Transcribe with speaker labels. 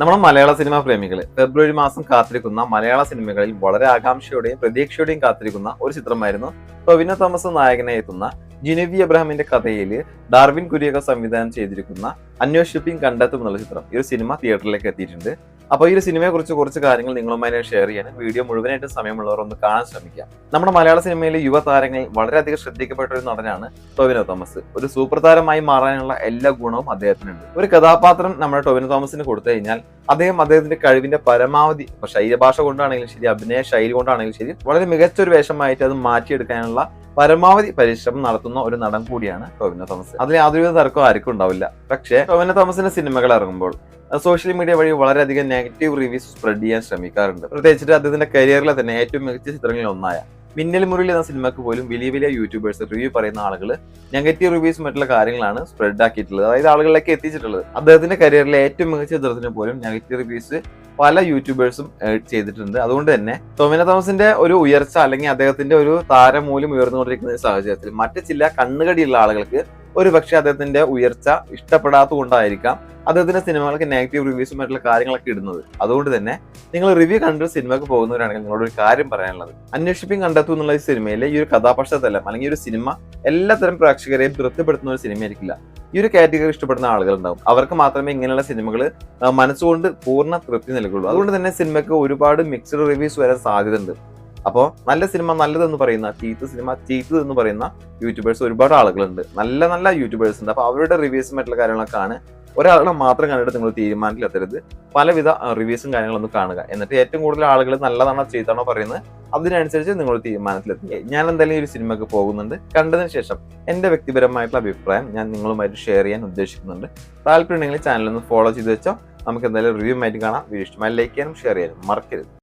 Speaker 1: നമ്മുടെ മലയാള സിനിമാ പ്രേമികൾ ഫെബ്രുവരി മാസം കാത്തിരിക്കുന്ന മലയാള സിനിമകളിൽ വളരെ ആകാംക്ഷയോടെയും പ്രതീക്ഷയോടെയും കാത്തിരിക്കുന്ന ഒരു ചിത്രമായിരുന്നു ടൊവിനോ തോമസ് നായകനെ എത്തുന്ന ജിനവി അബ്രഹാമിന്റെ കഥയിൽ ഡാർവിൻ കുര്യക സംവിധാനം ചെയ്തിരിക്കുന്ന അന്വേഷിപ്പിംഗ് കണ്ടെത്തും എന്നുള്ള ചിത്രം ഈ ഒരു സിനിമ തിയേറ്ററിലേക്ക് എത്തിയിട്ടുണ്ട്. അപ്പോൾ ഈ ഒരു സിനിമയെ കുറിച്ച് കാര്യങ്ങൾ നിങ്ങളുമായി ഷെയർ ചെയ്യാൻ വീഡിയോ മുഴുവനായിട്ട് സമയമുള്ളവർ ഒന്ന് കാണാൻ ശ്രമിക്കാം നമ്മുടെ മലയാള സിനിമയിലെ യുവതാരങ്ങളിൽ വളരെയധികം ശ്രദ്ധിക്കപ്പെട്ട ഒരു നടനാണ് ടോവിനോ തോമസ്. ഒരു സൂപ്പർ താരമായി മാറാനുള്ള എല്ലാ ഗുണവും അദ്ദേഹത്തിനുണ്ട്. ഒരു കഥാപാത്രം നമ്മുടെ ടോവിനോ തോമസിന് കൊടുത്തു കഴിഞ്ഞാൽ അദ്ദേഹം അദ്ദേഹത്തിന്റെ കഴിവിന്റെ പരമാവധി ശരീരഭാഷ കൊണ്ടാണെങ്കിലും ശരി അഭിനയ ശൈലി കൊണ്ടാണെങ്കിലും ശരി വളരെ മികച്ച ഒരു വേഷമായിട്ട് അത് മാറ്റിയെടുക്കാനുള്ള പരമാവധി പരിശ്രമം നടത്തുന്ന ഒരു നടൻ കൂടിയാണ് ടോവിനോ തോമസ്. അതിൽ യാതൊരുവിധ തർക്കവും ആർക്കും ഉണ്ടാവില്ല. പക്ഷേ ടോവിനോ തോമസിന്റെ സിനിമകൾ ഇറങ്ങുമ്പോൾ സോഷ്യൽ മീഡിയ വഴി വളരെയധികം നെഗറ്റീവ് റിവ്യൂസ് സ്പ്രെഡ് ചെയ്യാൻ ശ്രമിക്കാറുണ്ട്. പ്രത്യേകിച്ചിട്ട് അദ്ദേഹത്തിന്റെ കരിയറിലെ തന്നെ ഏറ്റവും മികച്ച ചിത്രങ്ങളിൽ ഒന്നായ മിന്നൽ മുരളി എന്ന സിനിമക്ക് പോലും വലിയ വലിയ യൂട്യൂബേഴ്സ് റിവ്യൂ പറയുന്ന ആളുകൾ നെഗറ്റീവ് റിവ്യൂസ് മറ്റുള്ള കാര്യങ്ങളാണ് സ്പ്രെഡ് ആക്കിയിട്ടുള്ളത്. അതായത് ആളുകളിലേക്ക് എത്തിച്ചിട്ടുള്ളത്. അദ്ദേഹത്തിന്റെ കരിയറിലെ ഏറ്റവും മികച്ച ചിത്രത്തിന് പോലും നെഗറ്റീവ് റിവ്യൂസ് പല യൂട്യൂബേഴ്സും ചെയ്തിട്ടുണ്ട്. അതുകൊണ്ട് തന്നെ ടൊമിന തോമസിന്റെ ഒരു ഉയർച്ച അല്ലെങ്കിൽ അദ്ദേഹത്തിന്റെ ഒരു താരമൂല്യം ഉയർന്നുകൊണ്ടിരിക്കുന്ന സാഹചര്യത്തിൽ മറ്റ് ചില കണ്ണുകടിയുള്ള ആളുകൾക്ക് ഒരു പക്ഷേ അദ്ദേഹത്തിന്റെ ഉയർച്ച ഇഷ്ടപ്പെടാത്തതുകൊണ്ടായിരിക്കാം അദ്ദേഹത്തിന്റെ സിനിമകൾക്ക് നെഗറ്റീവ് റിവ്യൂസും മറ്റുള്ള കാര്യങ്ങളൊക്കെ ഇടുന്നത്. അതുകൊണ്ട് തന്നെ നിങ്ങൾ റിവ്യൂ കണ്ട് സിനിമക്ക് പോകുന്നവരാണെങ്കിൽ നിങ്ങളോട് ഒരു കാര്യം പറയാനുള്ളത്. അന്വേഷിപ്പിംഗ് കണ്ടെത്തു എന്നുള്ള ഈ സിനിമയിലെ ഈ ഒരു കഥാപക്ഷതലം അല്ലെങ്കിൽ ഒരു സിനിമ എല്ലാത്തരം പ്രേക്ഷകരെയും തൃപ്തിപ്പെടുത്തുന്ന ഒരു സിനിമയായിരിക്കില്ല. ഈ ഒരു കാറ്റഗറി ഇഷ്ടപ്പെടുന്ന ആളുകളുണ്ടാവും. അവർക്ക് മാത്രമേ ഇങ്ങനെയുള്ള സിനിമകൾ മനസ്സുകൊണ്ട് പൂർണ തൃപ്തി നൽകുള്ളൂ. അതുകൊണ്ട് തന്നെ സിനിമയ്ക്ക് ഒരുപാട് മിക്സഡ് റിവ്യൂസ് വരാൻ സാധ്യതയുണ്ട്. അപ്പോൾ നല്ല സിനിമ നല്ലതെന്ന് പറയുന്ന ചീത്ത സിനിമ ചീത്തത് എന്ന് പറയുന്ന യൂട്യൂബേഴ്സ് ഒരുപാട് ആളുകളുണ്ട്. നല്ല നല്ല യൂട്യൂബേഴ്സ് ഉണ്ട്. അപ്പോൾ അവരുടെ റിവ്യൂസും മറ്റുള്ള കാര്യങ്ങളൊക്കെ ആണ്. ഒരാളെ മാത്രം കണ്ടിട്ട് നിങ്ങൾ തീരുമാനത്തിലെത്തരുത്. പലവിധ റിവ്യൂസും കാര്യങ്ങളൊന്നും കാണുക. എന്നിട്ട് ഏറ്റവും കൂടുതൽ ആളുകൾ നല്ലതാണോ ചെയ്താണോ പറയുന്നത് അതിനനുസരിച്ച് നിങ്ങൾ തീരുമാനത്തിലെത്തുക. ഞാൻ എന്തായാലും ഒരു സിനിമക്ക് പോകുന്നുണ്ട്. കണ്ടതിന് ശേഷം എന്റെ വ്യക്തിപരമായിട്ടുള്ള അഭിപ്രായം ഞാൻ നിങ്ങളുമായിട്ട് ഷെയർ ചെയ്യാൻ ഉദ്ദേശിക്കുന്നുണ്ട്. താല്പര്യം ഉണ്ടെങ്കിൽ ചാനലൊന്ന് ഫോളോ ചെയ്ത് വെച്ചോ. നമുക്ക് എന്തായാലും റിവ്യൂ ആയിട്ട് കാണാം. വീഡിയോ ഇഷ്ടമായി ലൈക്ക് ചെയ്യാനും ഷെയർ ചെയ്യാനും മറക്കരുത്.